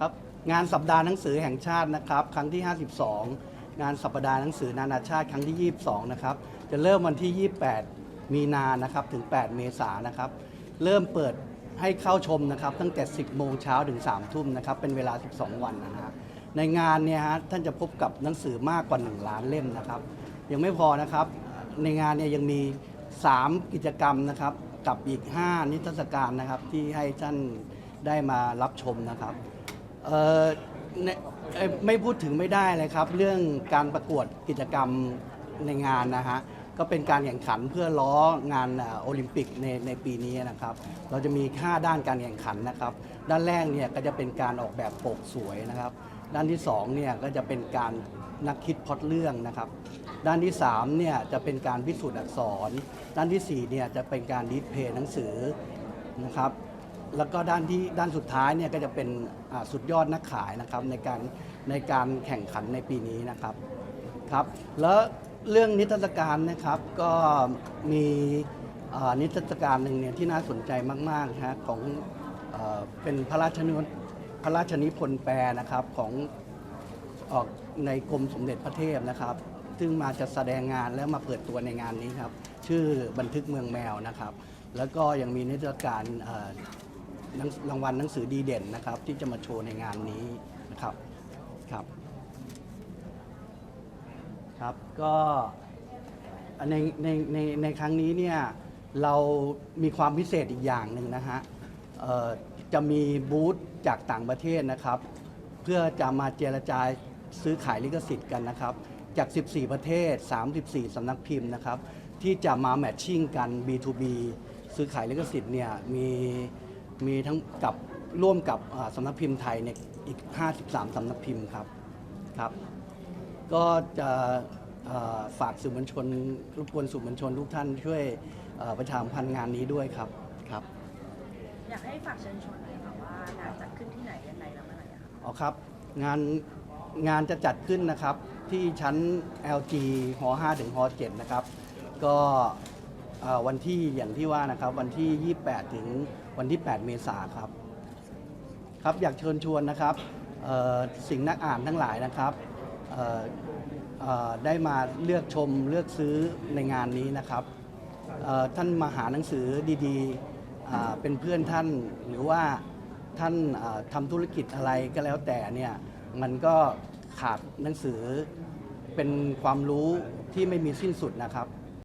ครับงานสัปดาห์หนังสือแห่งชาตินะครับ ครั้งที่ 52 งานสัปดาห์หนังสือนานาชาติครั้งที่ 22 นะครับ จะเริ่มวันที่ 28 มีนานะครับถึง 8 เมษายนนะครับ เริ่มเปิดให้เข้าชมนะครับ ตั้งแต่ 10 โมงเช้าถึง 3 ทุ่มนะครับ เป็นเวลา 12 วันนะฮะในงานเนี่ยฮะท่านจะพบกับหนังสือมากกว่า 1 ล้านเล่มนะครับ ยังไม่พอนะครับ ในงานเนี่ยยังมี 3 กิจกรรมนะครับ กับอีก 5 นิทรรศการนะครับที่ให้ท่านได้มารับชมนะครับ เอ่อในเอ่อไม่พูดถึงไม่ได้เลยครับ เรื่องการประกวดกิจกรรมในงานนะฮะก็เป็นการแข่งขันเพื่อล้องานเอ่อโอลิมปิกในในปีนี้นะครับ เราจะมี5ด้านการแข่งขันนะครับ ด้านแรกเนี่ยก็จะเป็นการออกแบบปกสวยนะครับ ด้านที่2เนี่ยก็จะเป็นการนักคิดพล็อดเรื่องนะครับ ด้านที่3เนี่ยจะเป็นการพิสูจน์อักษร ด้านที่4เนี่ยจะเป็นการดิสเพลย์หนังสือนะครับ แล้วก็ด้านที่ด้านสุดท้ายเนี่ยก็จะเป็นสุดยอดนักขายนะครับในการในการแข่งขันในปีนี้นะครับครับ แล้วเรื่องนิทรรศการนะครับก็มีนิทรรศการหนึ่งเนี่ยที่น่าสนใจมากๆฮะของเอเป็นพระราชนิพนธ์พระราชนิพนธ์แปลนะครับของออกในกรมสมเด็จพระเทพนะครับ ซึ่งมาจะแสดงงานแล้วมาเปิดตัวในงานนี้ครับ ชื่อบันทึกเมืองแมวนะครับ แล้วก็ยังมีนิทรรศการ รางวัลหนังสือดีเด่นนะครับ ที่จะมาโชว์ในงานนี้นะครับครับครับก็ในในในในครั้งนี้เนี่ยเรามีความพิเศษอีกอย่างหนึ่งนะฮะจะมีบูธจากต่างประเทศนะครับ เพื่อจะมาเจรจาซื้อขายลิขสิทธิ์กันนะครับ จาก 14 ประเทศ 34 สำนักพิมพ์นะครับ ที่จะมาแมทชิ่งกัน B2B ซื้อขายลิขสิทธิ์เนี่ยมี มีทั้งกับร่วมกับอ่าสำนักพิมพ์ไทยเนี่ยอีก 53สำนักพิมพ์ครับครับ ก็จะเอ่อฝากสื่อมวลชนรบกวนสื่อมวลชนทุกท่านช่วยเอ่อประชาสัมพันธ์งานนี้ด้วยครับครับ อยากให้ฝากเชิญชวนหน่อยค่ะว่างานจัดขึ้นที่ไหนยังไงและเมื่อไหร่อะคะอ๋อครับงานงานจะจัดขึ้นนะครับที่ชั้น LG ห5ถึงห7นะครับ ก็เอ่อ วันที่อย่างที่ว่านะครับวันที่ 28 ถึงวันที่ 8 เมษายนครับครับอยากเชิญชวนนะครับสิ่งนักอ่านทั้งหลายนะครับได้มาเลือกชมเลือกซื้อในงานนี้นะครับท่านมาหาหนังสือดีๆเป็นเพื่อนท่านหรือว่าท่านอ่าทำธุรกิจอะไรก็แล้วแต่เนี่ยมันก็ขาดหนังสือเป็นความรู้ที่ไม่มีสิ้นสุดนะครับ